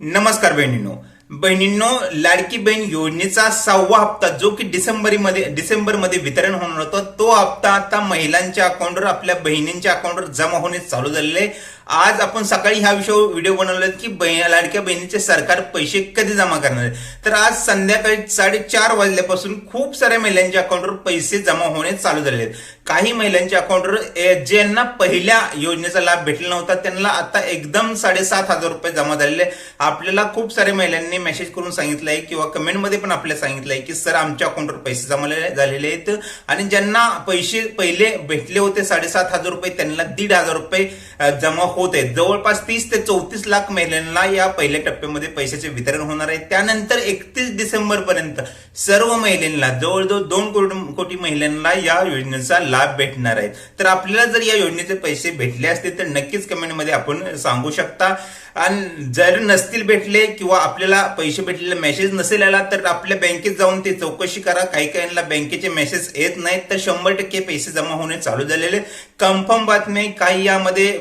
नमस्कार बहिणींनो. बहिणींनो लाडकी बहीण योजनेचा सहावा हप्ता जो की डिसेंबरमध्ये डिसेंबरमध्ये वितरण होणार होता तो हप्ता आता महिलांच्या अकाउंटवर आपल्या बहिणींच्या अकाउंटवर जमा होणे चालू झालेले आहे. आज आपण सकाळी ह्या विषयावर व्हिडिओ बनवले की बहि- लाडक्या बहिणीचे सरकार पैसे कधी जमा करणार तर आज संध्याकाळी साडेचार वाजल्यापासून खूप साऱ्या महिलांच्या अकाउंटवर पैसे जमा होणे चालू झालेले आहेत. काही महिलांच्या अकाउंटवर ज्यांना पहिल्या योजनेचा लाभ भेटला नव्हता त्यांना आता एकदम साडेसात हजार रुपये जमा झालेले आहे. आपल्याला खूप साऱ्या महिलांनी मेसेज करून सांगितलं आहे किंवा कमेंटमध्ये पण आपल्याला सांगितलं आहे की सर आमच्या अकाउंटवर पैसे जमा झालेले आहेत आणि ज्यांना पैसे पहिले भेटले होते साडेसात हजार रुपये त्यांना दीड हजार रुपये जमा होत आहेत. जवळपास तीस ते चौतीस लाख महिलांना या पहिल्या टप्प्यामध्ये पैशाचे वितरण होणार आहे. त्यानंतर एकतीस डिसेंबर पर्यंत सर्व महिलांना जवळजवळ दोन कोटी कोटी महिलांना या योजनेचा लाभ भेटणार आहे. तर आपल्याला जर या योजनेचे पैसे भेटले असतील तर नक्कीच कमेंटमध्ये आपण सांगू शकता. आणि जर नसतील भेटले किंवा आपल्याला पैसे भेटलेले मेसेज नसेल आला तर आपल्या बँकेत जाऊन ते चौकशी करा. काही काहींना बँकेचे मेसेज येत नाहीत तर शंभर टक्के पैसे जमा होणे चालू झालेले. कन्फर्म बातमी काही यामध्ये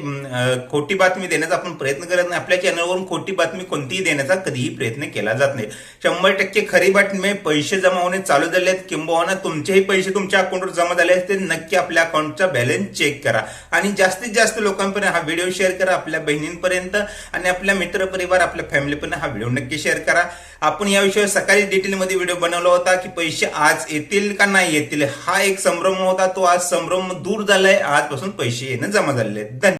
खोटी बातमी देण्याचा आपण प्रयत्न करत नाही. आपल्या चॅनलवरून खोटी बातमी कोणतीही देण्याचा कधीही प्रयत्न केला जात नाही. शंभर टक्के खरी बातमी पैसे जमा होणे चालू झाले आहेत. किंबहुना तुमचेही पैसे तुमच्या अकाउंटवर जमा झाले आहेत ते नक्की आपल्या अकाउंटचा बॅलन्स चेक करा. आणि जास्तीत जास्त लोकांपर्यंत हा व्हिडिओ शेअर करा आपल्या बहिणींपर्यंत. आणि आपल्या मित्र परिवार आपल्या फॅमिलीपर्यंत हा व्हिडिओ नक्की शेअर करा. आपण या विषयावर सकाळी डिटेलमध्ये व्हिडिओ बनवला होता की पैसे आज येतील का नाही येतील हा एक संभ्रम होता. तो आज संभ्रम दूर झालाय. आजपासून पैसे येणं जमा झालेले आहेत. धन्यवाद.